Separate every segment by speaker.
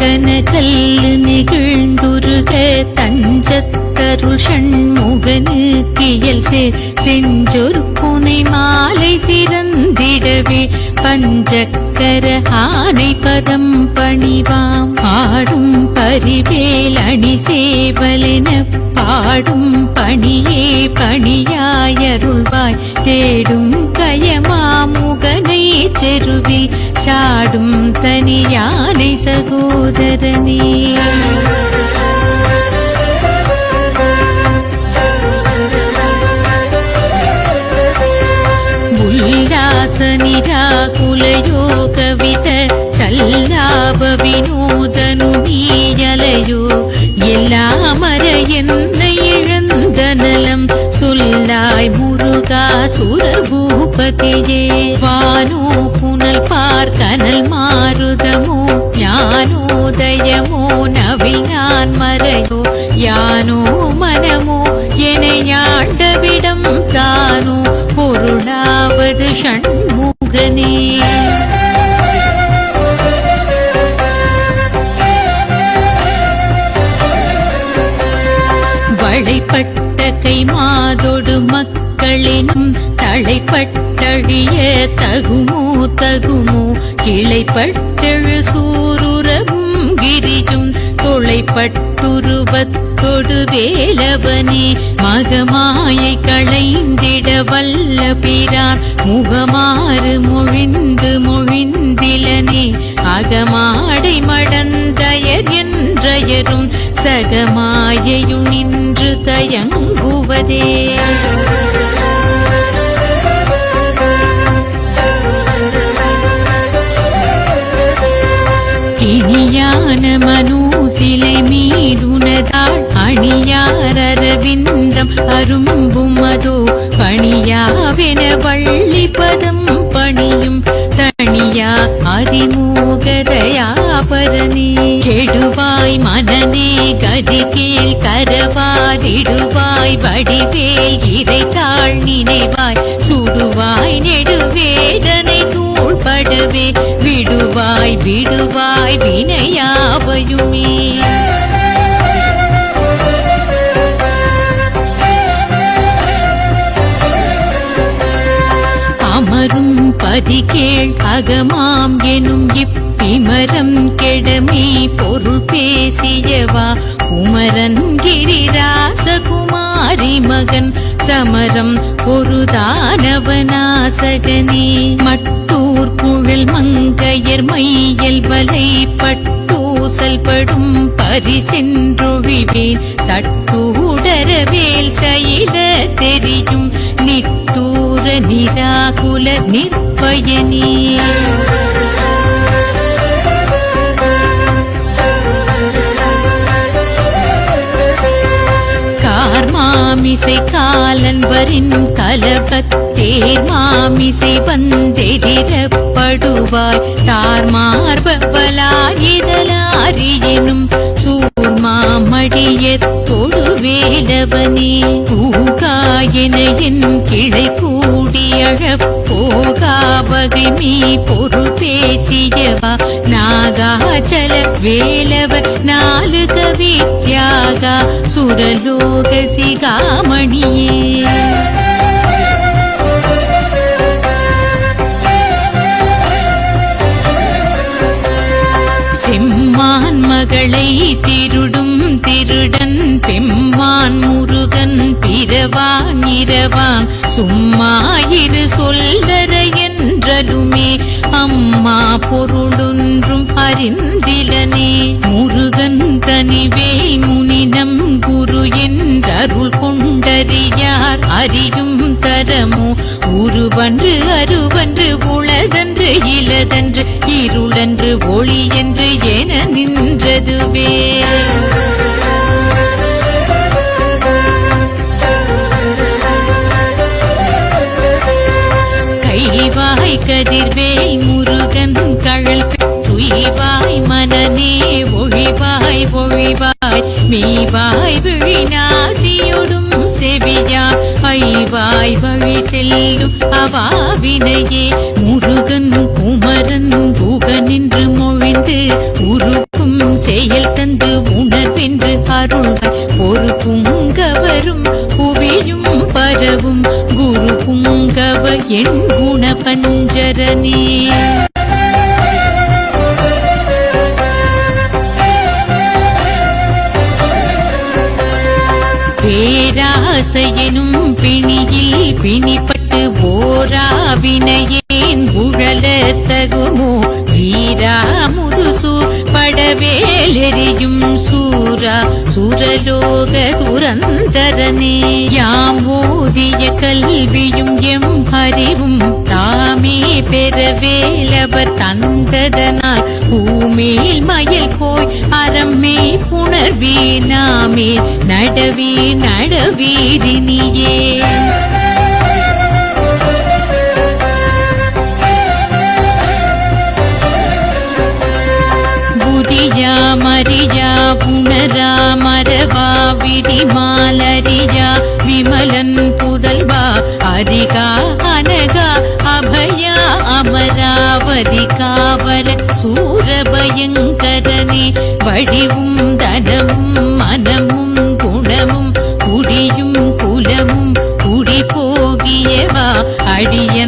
Speaker 1: கனகல்லு நிகழ்ந்துருக தஞ்சத்தருள் ஷண்முகனு Keir சேர் செஞ்சொரு புனை மாலை சிறந்திடவே பஞ்சக்கர ஆனை பதம் பணிவாம் ஆடும் சேவலென பாடும் பணியே பணியாயருள்வாய். தேடும் கயமாமுகனை செருவில் சாடும் தனியானை சகோதரனே. నిరాకులయో కవిత చల్లాప వినోదను నీయలయో எல்லா மர என்னை இழந்த நலம் சொல்லாய் முருகா சுரபூபதியே. வானோ புனல் பார் கனல் மாறுதமோ ஞானோதயமோ நவினான் மறையோ. யானோ மனமோ என யாண்டவிடம் தானோ. பொருளாவது ஷண்முகனே. வளைப்பட்ட கை மாதொடு மக்களினும் தலைப்பட்டழிய தகுமோ தகுமோ கிளைப்பட்டெழு சூருரவும் தொலைப்பட்டுருவத்தொடு வேலவனே மகமாயை களைந்திட வல்ல பிரான் முகமாறு மொழிந்து மொழிந்திலனே அகமாடை மடந்தயர் என்றயரும் சகமாயையும் நின்று தயங்குவதே. மீதுனதாள் அணியாரவிந்தம் அரும்பும் அதோ பணியாவென வள்ளி பதம் பணியும் தனியா அதிமூகதயாபரணி கெடுவாய் மனநே கதிகேல் கரவாரிடுவாய் கரவாடிடுவாய் வடிவேல் இறைத்தாள் நினைவாய் சுடுவாய் நெடுவேதனை தூள்படவே விடுவாய் விடுவாய் வினையாவையுமே. பதிகேள் அகமாம் எனும் இப்பிமரம் கெடமை பொருள் பேசியவா? குமரன் கிரிராசகுமாரி மகன் சமரம் ஒரு தானவநாசகனே மட்டூர் குழல் மங்கையர் மையல் வலை பட்டூசல் படும் பரிசென்றொழிவேன். தட்டூடரவேல் சயில தெரியும். நிட்டூர நிராகுல நிற் பயனி மாமிசை காலன் வரின் கலபத்தேர் மாமிசை வந்தெடிரப்படுவாய் தார் மார்பலாயிரலாரியனும் சூர்மாமடிய தொடுவேலவனே. பூகாயன என் கிளை கூடியழப் போகாவகை மீ பொருள் பேசியவா நாகாச்சல வேலவ நாலு கவி தியாகா சுரலோக சிகாமணியே. செம்மான் மகளை திருடும் திருடன் பெம்மான் முருகன் பிறவான் இரவான் சும்மாயிரு சொல்லற என்றலுமே அம்மா பொருளொன்றும் அறிந்திலனே. முருகன் தனிவே முனினம் குரு என்றருள் கொண்டறியார். அறியும் தரமோ உருவன்று அருவன்று உளதன்று இலதன்று இருளன்று ஒளி என்று என நின்றதுவே. கதிர்வேல் முருகன் கழல் துய்வாய் மனநே ஒழிவாய் ஒழிவாய். மெய்வாய் விழிநாசியொடும் செவியா ஐவாய் வழி செல்லும் அவாவினையே. முருகன் குமரன் புகனின்று மொழிந்து உருக்கும் செயல் தந்து உணர்வென்று அருள்வாய். ஒரு புங்கவரும் புவியும் பரவும் குரு என் குண பஞ்சரனே பேராசையெனும் பிணியில் பிணிப்பட்டு போரா வினையே. தகுமோ? வீரா முதுசூர் படவேலெறியும் சூரா. சுரலோக துரந்தரனே. யாம் ஓதிய கல்வியும் எம் அறிவும் தாமே பெறவேலவர் தந்ததனால். பூமேல் மயில் போய் அறமே புணர்வே நாமே. புனரா மரவா விதிமாலரியா விமலன் புதல்வா அரிகா அனகா அபயா அமராவதி காவல சூரபயங்கரனே வடிவும் தனமும் மனமும் குணமும் குடியும் குலமும் குடி போகியவா அடியன்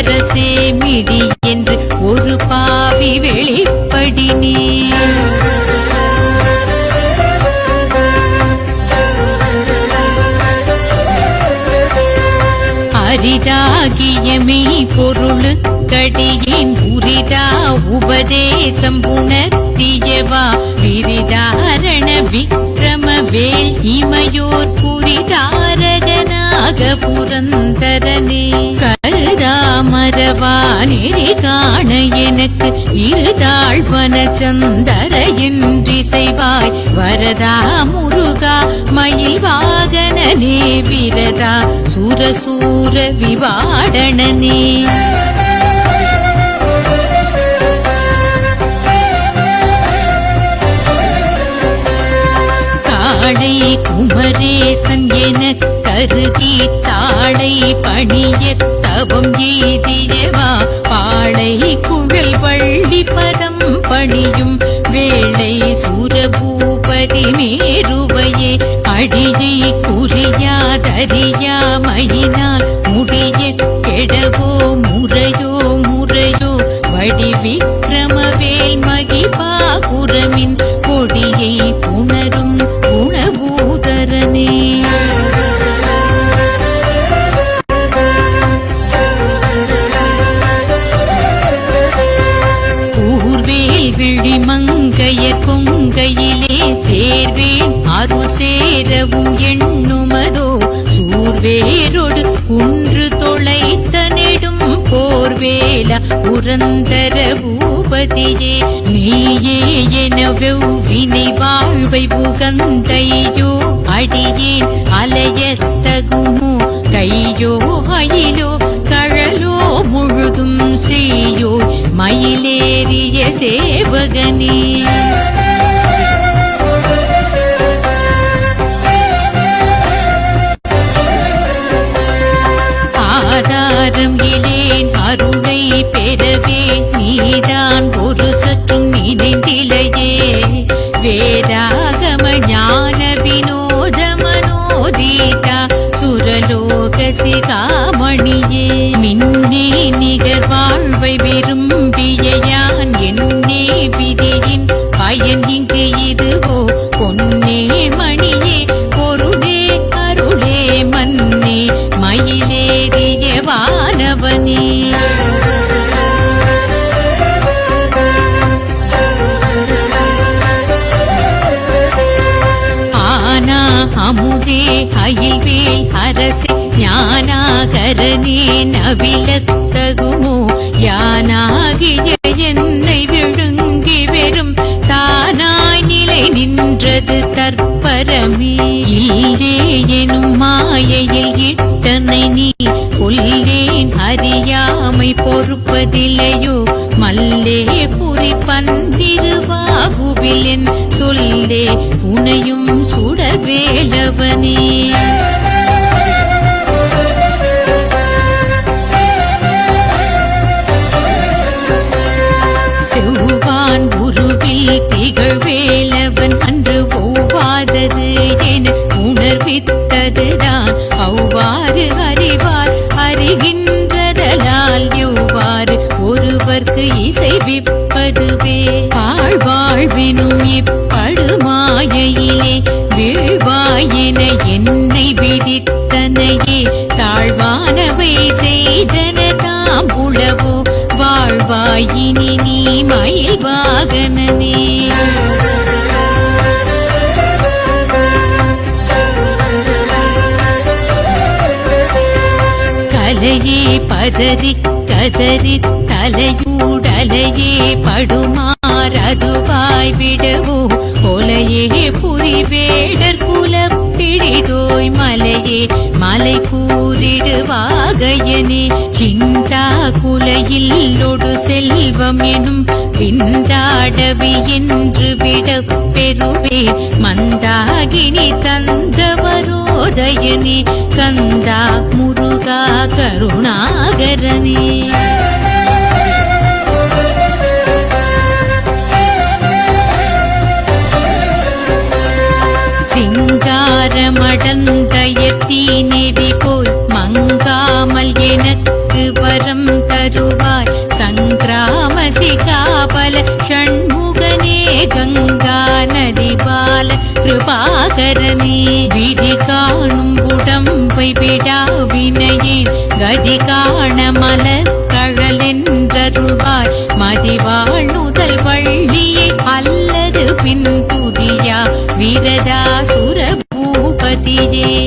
Speaker 1: அரசே மிடி என்று ஒரு பாவி வெளிப்படி நீ. அரிதாகிய மெய் பொருளுக்கடியின் உரிதா உபதேசம் புணர்த்தியவா? விரிதாரண விக்ரம வேல் இமையோர் புரிதாரகனா புரந்தரனே. கருதா காண எனக்கு இருதாழ்வன வனச்சந்தர என்று செய்வாய். வரதா முருகா மயில் வாகனனே விரதா சுரசூர விவாடனனே. காளை குமரேசன் என கருதி தாழை பணிய தவம் எய்தியவா? பாழை குழல் வள்ளி பதம் பணியும் வேளை சூரபூபதி மேருவையே அடியை குறியாதறியா மயினால் முடிய கெடவோ முறையோ முறையோ வடி விக்ரமவேல் மகிபா குரமின் கொடியை புணரும் குணபூதரனே கூர்வேல் விழி மங்கைய கொங்கையிலே சேர்வேன் அருள் சேரவும் எண்ணுமதோ சூர்வேரோடு ஒன்று தொலைத்த போர்வேல புரந்தர பூபதியே நீயே என வெவ்வினை வாழ்வை புகந்தையோ அடியேன் அலையத்தகுமோ கையோ அயிலோ கழலோ முழுதும் செய்யோ மயிலேறிய சேவகனே. ஆதாரம் இலேன் அருளை பெறவே நீதான் ஒரு சற்றும் நினைந்திலையே. வேதாகம ஞான வினோத மனோதீதா சுரலோக சிகாமணியே. மின்னே நிகர் வாழ்வை விரும்பிய யான் என்னே விதியின் பயன் இங்கு இதுவோ பொன்னே மணி அரசே ஞானாகரனே நவிலத்தகுமோ? யானாகிய என்னை விழுங்கி வெறும் தானாய் நிலை நின்றது தற்பரமே. இல்லே எனும் மாயையில் இட்டனை நீ கொல்லேன் அறியாமை பொறுப்பதில்லையோ? மல்லே புரி பந்திருவாகுவிலென் சொல்லே உனையும் சுடவேலவனே வேலவன் அன்று ஓவாதது என உணர்வித்ததுதான். அவ்வாறு அறிவார் அறிகின்றதலால் எவ்வாறு ஒருவர்க்கு இசை விப்பதுவே. வாழ்வாழ்வினும் இப்படுமாயையிலே வீழ்வாயென என்னை விதித்த வாழ்வாயினி நீ மயில் வாகனனே கலையே பதறி கதறி தலையூடலையே படுமாறதுவாய் விடவோ. கொலையே புரிவேடர் குலப் போய் மலையே மலை கூறிடுவாகையனே. சிந்தா குலையில் ஒடு செல்வம் எனும் பிந்தாடவி என்று விடப் பெறுவே. மந்தாகினி தந்தவரோதயனே கந்தா முருகா கருணாகரனே. சிங்காரமடந்தயத்தி நெறி போல் மங்காமல் எனக்கு வரம் தருவாய். சங்கிராம சிகாபல ஷண்முகனே கங்கா நதிபால கிருபாகரனே. விதி காணும் உடம்பை விடா வினையேன். கதி காண மலர் கழலென்றருள்வாய் மதிவாழ் நுதல் வள்ளியை அல்லது பின் புதியா. விரதா சுரபூபதியே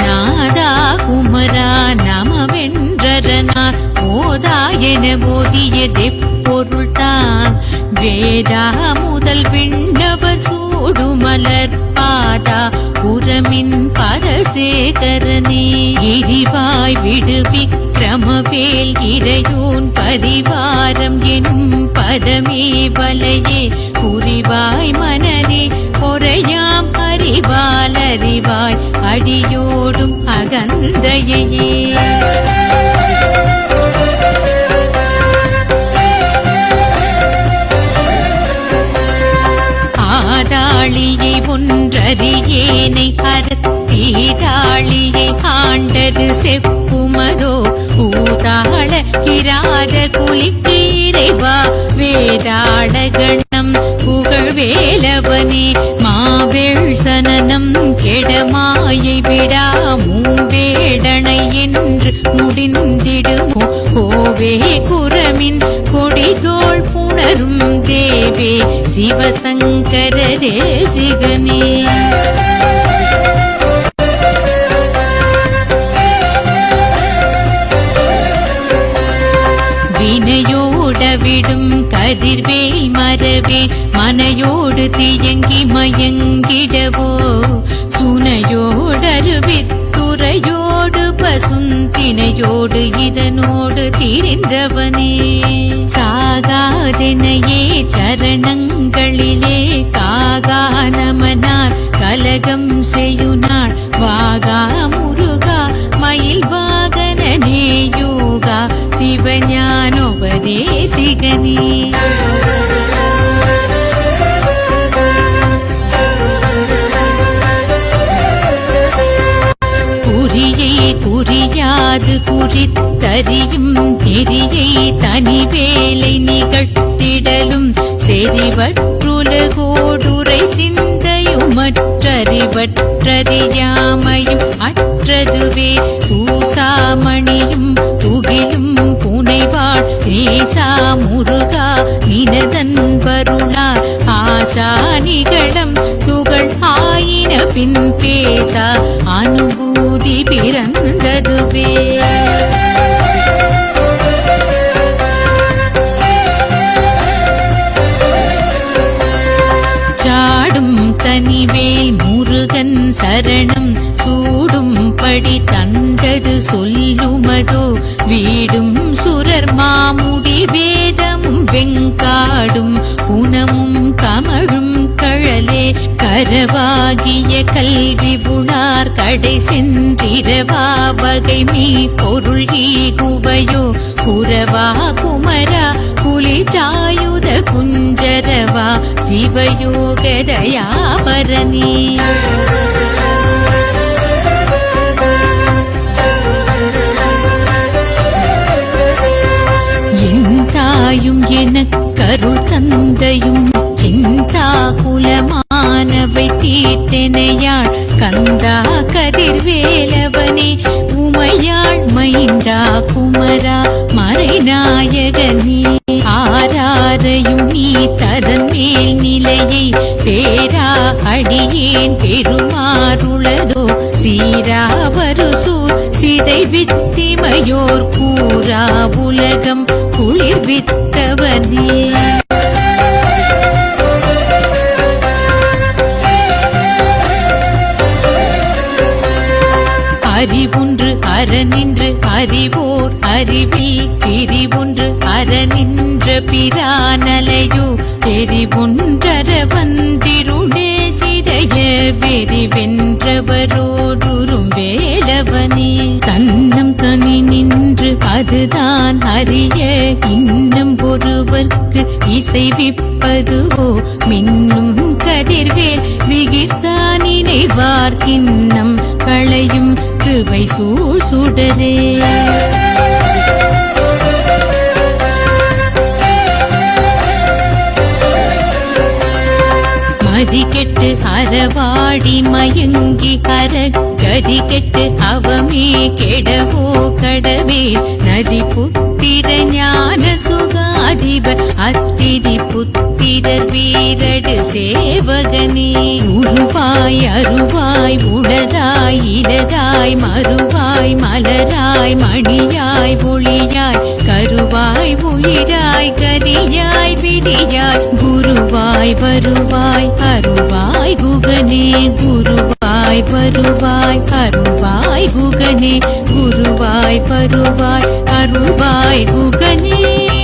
Speaker 1: நாதா குமரா நமவென்றரனார் ஓதா என ஓதிய தெப்பொருள்தான். வேதா முதல் விண்ணவர் சூடுமலர் பாதா புறமின் பரசேகரனே. எரிவாய் விடுவி கிரமவேல் இறையூன் பரிவாரம் எனும் பதமே வலையே. புரிவாய் மனதே பொறையாம் அறிவால் அறிவாய் அடியோடும் அகந்தையே ஆதாளியை ஒன்றறியேனை அறத்தீதாளியை ஆண்டது செப்புமதோ? பூதாள கிராத குளிக்கீரைவா இறைவா வேலவனே மாவேள் சனனம் கெடமாயை விடா மூவேடனை என்று முடிந்திடுமோ? கோவே குரமின் கொடிதோள் புணரும் தேவே சிவசங்கர தேசிகனே வினையோட விடும் கதிர்வேல் மரவே மனையோடு தியங்கி மயங்கிடவோ? சுனையோடருவித்துறையோடு பசுந்தினையோடு இதனோடு திரிந்தவனே சாகாதெனையே சரணங்களிலே காகா நமனார் கலகம் செய்யுனாள் வாகா சிவஞானோபதேசிகனே குறியை குறியாது குறித்தறியும் தெரியை தனி வேலை நிகழ்த்திடலும் செறிவற்றுலகோடுரை சிந்த மற்றறிவற்றறியாமையும் அற்றதுவே. தூசாமணியும் துகிலும் புனைவாள் நேசா முருகா நினதன் வருளார். ஆசா நிகழம் துகள் ஆயின பின் பேசா. அனுபூதி பிறந்ததுவே. முருகன் சரணம் சூடும் படி தந்தது சொல்லுமதோ? வீடும் சுரர் மாமுடி வேதம் வெங்காடும் புனமும் கமழும் கழலே. கரவாகிய கல்வி புலார் கடை சென்றிரவா? வகை மீ பொருள் ஈகுவையோ குரவா குமரா? புலிச்சாயோ குஞ்சரவா சிவயோகதயாபரணி. என் தாயும் எனக்கருள் தந்தையும் சிந்தா குலமானவை தீர்த்தனையாள் கந்தா கதிர்வேலவனே உமையாள் மைந்தா குமரா மறைநாயகனே. ஆராரையும் நீ ததன் மேல் நிலையை பேரா அடியேன் பெருமாறுளதோ? சீராவரு சூர் சிதை வித்திமையோர் கூறா உலகம் குளிர் வித்தவனே. அறிவுன்று அறநின்று அறிவோர் அறிவில் பிரிவுன்று அறநின்று பிரானலையோ தெரிவுன்றர வந்திருடே சிறைய வெறிவென்றவரோடுரும் வேலவனே. தன்னம் தனி நின்று அதுதான் அறிய இன்னும் ஒருவர்க்கு இசைவிப்பதுவோ மின்னும் கதிர்வேல் விகிர்தான் நினைவார் இன்னம் களையும் கிருவை சூழ் சுடரே. மதி அறவாடி மயங்கி அற கதி கெட்டு அவமே கெடவோ கடவே. நதி புத்திர ஞான சுக அதிப அத்திரி புத்திரர் வீரடு சேவகனே. உருவாய் அருவாய் உடதாய் இடதாய் மறுவாய் மலராய் மணியாய் ஒளியாய் கருவாய் உயிராய் கதியாய் விடியாய் குருவாய் வருவாய் அருவாய் குகனே குருவாய் வருவாய் அருவாய் குகனே குருவாய் வருவாய் அருவாய் குகனே.